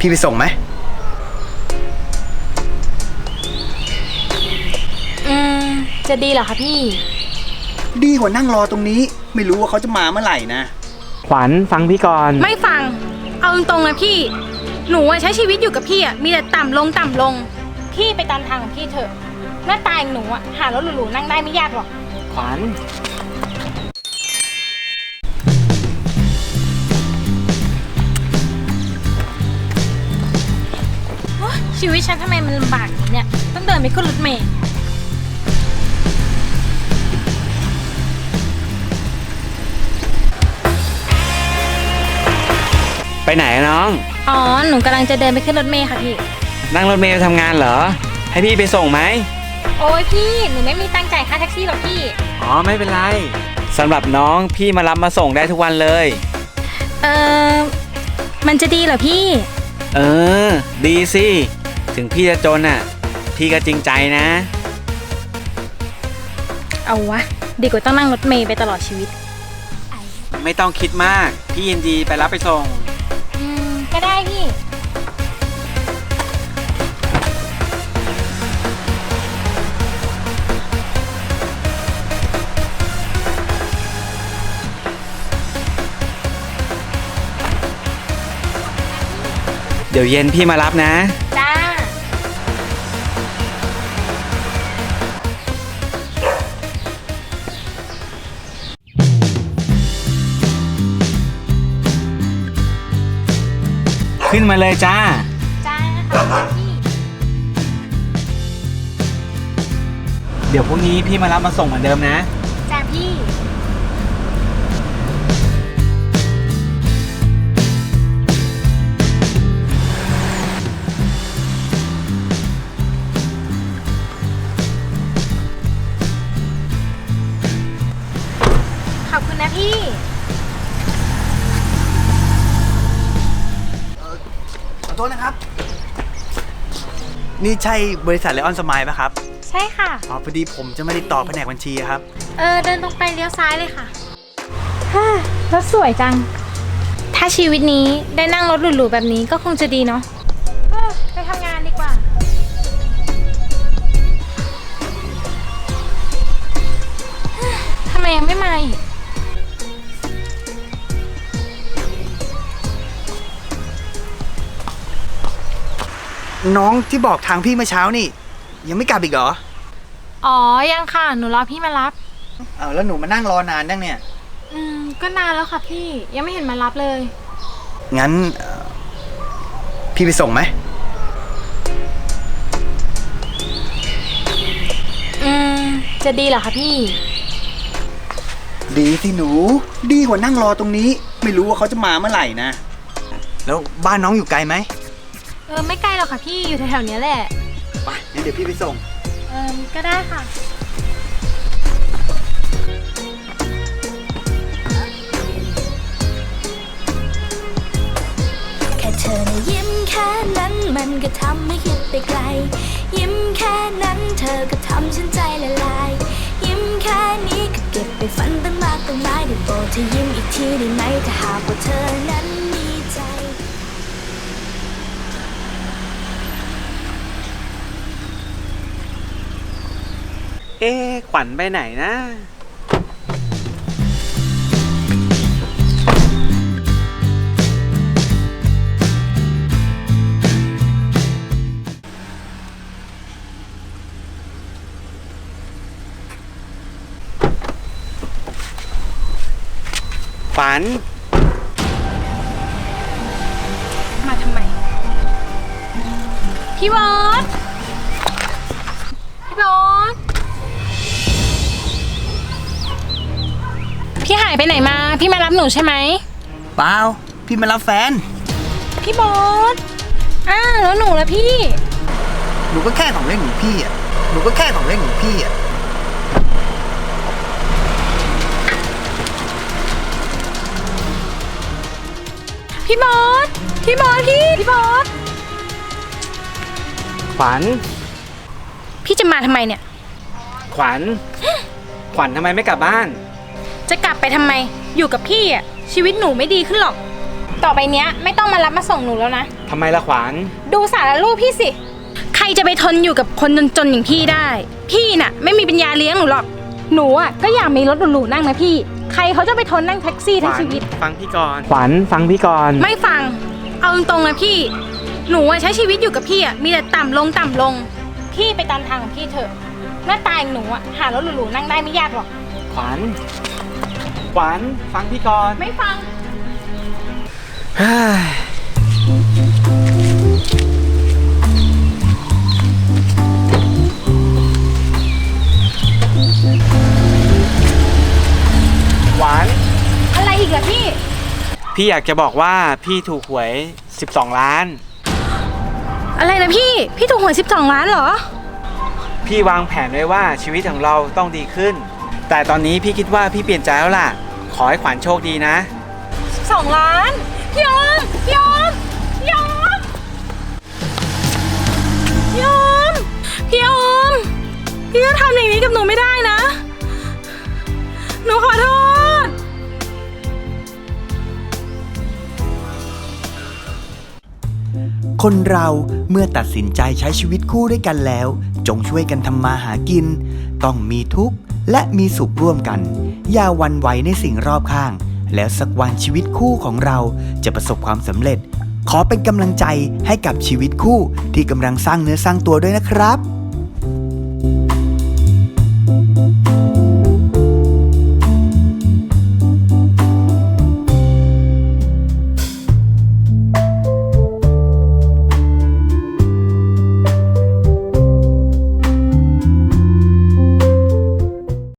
พี่ไปส่งไหม อืม จะดีเหรอคะพี่ ดีกว่านั่งรอตรงนี้ ไม่รู้ว่าเขาจะมาเมื่อไหร่นะ ขวัญฟังพี่ก่อนไม่ฟัง เอาตรงๆเลยพี่ หนูอะใช้ชีวิตอยู่กับพี่อะมีแต่ต่ำลงต่ำลง พี่ไปตามทางของพี่เถอะ หน้าตาอย่างหนูอะหารถหรูๆนั่งได้ไม่ยากหรอก ขวัญ ชีวิตฉันทำไมมันลำบากอย่างนี้เนี่ย ต้องเดินไปขึ้นรถเมล์ไปไหนอะน้อง อ๋อ หนูกำลังจะเดินไปขึ้นรถเมล์ค่ะพี่ นั่งรถเมล์ไปทำงานเหรอ ให้พี่ไปส่งไหม โอ้ยพี่ หนูไม่มีตังค์จ่ายค่าแท็กซี่หรอกพี่ อ๋อไม่เป็นไรสำหรับน้องพี่มารับมาส่งได้ทุกวันเลย เออมันจะดีเหรอพี่ เออ ดีสิ ถึงพี่จะจนอะ พี่ก็จริงใจนะ เอาวะ ดีกว่าต้องนั่งรถเมล์ไปตลอดชีวิต ไม่ต้องคิดมาก พี่ยินดีไปรับไปส่ง อืม ก็ได้พี่ เดี๋ยวเย็นพี่มารับนะ จ้ ขึ้นมาเลยจ้า จ้าค่ะพี่เดี๋ยวพรุ่งนี้พี่มารับมาส่งเหมือนเดิมนะ จ้าพี่ ขอบคุณนะพี่ ขอ โทษนะครับ นี่ใช่บริษัทเลออนสมายปะครับ ใช่ค่ะ อ๋อพอดีผมจะมาติดต่อแผนกบัญชีครับ เออเดินตรงไปเลี้ยวซ้ายเลยค่ะฮ่ารถสวยจัง ถ้าชีวิตนี้ได้นั่งรถหรูๆแบบนี้ก็คงจะดีเนาะเออไปทำงานดีกว่า น้องที่บอกทางพี่เมื่อเช้านี่ ยังไม่กลับอีกเหรอ อ๋อ ยังค่ะ หนูรอพี่มารับอ้าวแล้วหนูมานั่งรอนานยังเนี่ย อืม ก็นานแล้วค่ะพี่ ยังไม่เห็นมารับเลย งั้นเอ่อพี่ไปส่งไหม อืม จะดีเหรอคะพี่ ดีสิหนู ดีกว่านั่งรอตรงนี้ ไม่รู้ว่าเขาจะมาเมื่อไหร่นะ แล้วบ้านน้องอยู่ไกลไหม เออไม่ไกลหรอกค่ะพี่อยู่แถวๆเนี้ยแหละ ไปงั้นเดี๋ยวพี่ไปส่ง เออก็ได้ค่ะ แค่เธอนะยิ้มแค่นั้นมันก็ทำให้คิดไปไกล ยิ้มแค่นั้นเธอก็ทำฉันใจละลาย ยิ้มแค่นี้ก็เก็บไปฝันตั้งมากตั้งหลายได้โปรดเธอยิ้มอีกทีได้ไหมถ้าหากว่าเธอนั้นมีใจ เอ๊ขวัญไปไหนนะฝันมาทำไม พี่บอสายไปไหนมา พี่มารับหนูใช่ไหมเปล่าพี่มารับแฟน พี่บอสอ้าวแล้วหนูละพี่ หนูก็แค่ของเล่นของพี่อะหนูก็แค่ของเล่นของพี่อะพี่บอสพี่บอสพี่พี่บอสขวัญพี่จะมาทำไมเนี่ย ขวัญ ขวัญทำไมไม่กลับบ้าน จะกลับไปทำไม อยู่กับพี่อะ ชีวิตหนูไม่ดีขึ้นหรอก ต่อไปเนี้ยไม่ต้องมารับมาส่งหนูแล้วนะ ทำไมละขวาน ดูสารรูปพี่สิ ใครจะไปทนอยู่กับคนจนๆอย่างพี่ได้ พี่น่ะ ไม่มีปัญญาเลี้ยงหนูหรอก หนูอะก็อยากมีรถหรูๆนั่งนะพี่ ใครเขาจะไปทนนั่งแท็กซี่ทั้งชีวิต ฟังพี่ก่อน ขวัญฟังพี่ก่อน ไม่ฟัง เอาตรงๆนะพี่ หนูอะใช้ชีวิตอยู่กับพี่อะมีแต่ต่ำลงต่ำลง พี่ไปตามทางของพี่เถอะ หน้าตาอย่างหนูอะหารถหรูๆนั่งได้ไม่ยากหรอก ขวัญ ขวัญฟังพี่ก่อนไม่ฟังเฮ้ยหวาน อะไรอีกล่ะพี่ พี่อยากจะบอกว่าพี่ถูกหวย 12 ล้าน อะไรนะพี่ พี่ถูกหวย 12 ล้านเหรอ พี่วางแผนไว้ว่าชีวิตของเราต้องดีขึ้น แต่ตอนนี้พี่คิดว่าพี่เปลี่ยนใจแล้วล่ะ ขอให้ขวัญโชคดีนะ12ล้านพี่อมพี่อมพี่อมพี่อมพี่อมพี่จะทำอย่างนี้กับหนูไม่ได้นะ หนูขอโทษ คนเราเมื่อตัดสินใจใช้ชีวิตคู่ด้วยกันแล้ว จงช่วยกันทำมาหากิน ต้องมีทุกข์ และมีสุขร่วมกัน อย่าวันไหวในสิ่งรอบข้าง แล้วสักวันชีวิตคู่ของเราจะประสบความสำเร็จ ขอเป็นกำลังใจให้กับชีวิตคู่ที่กำลังสร้างเนื้อสร้างตัวด้วยนะครับ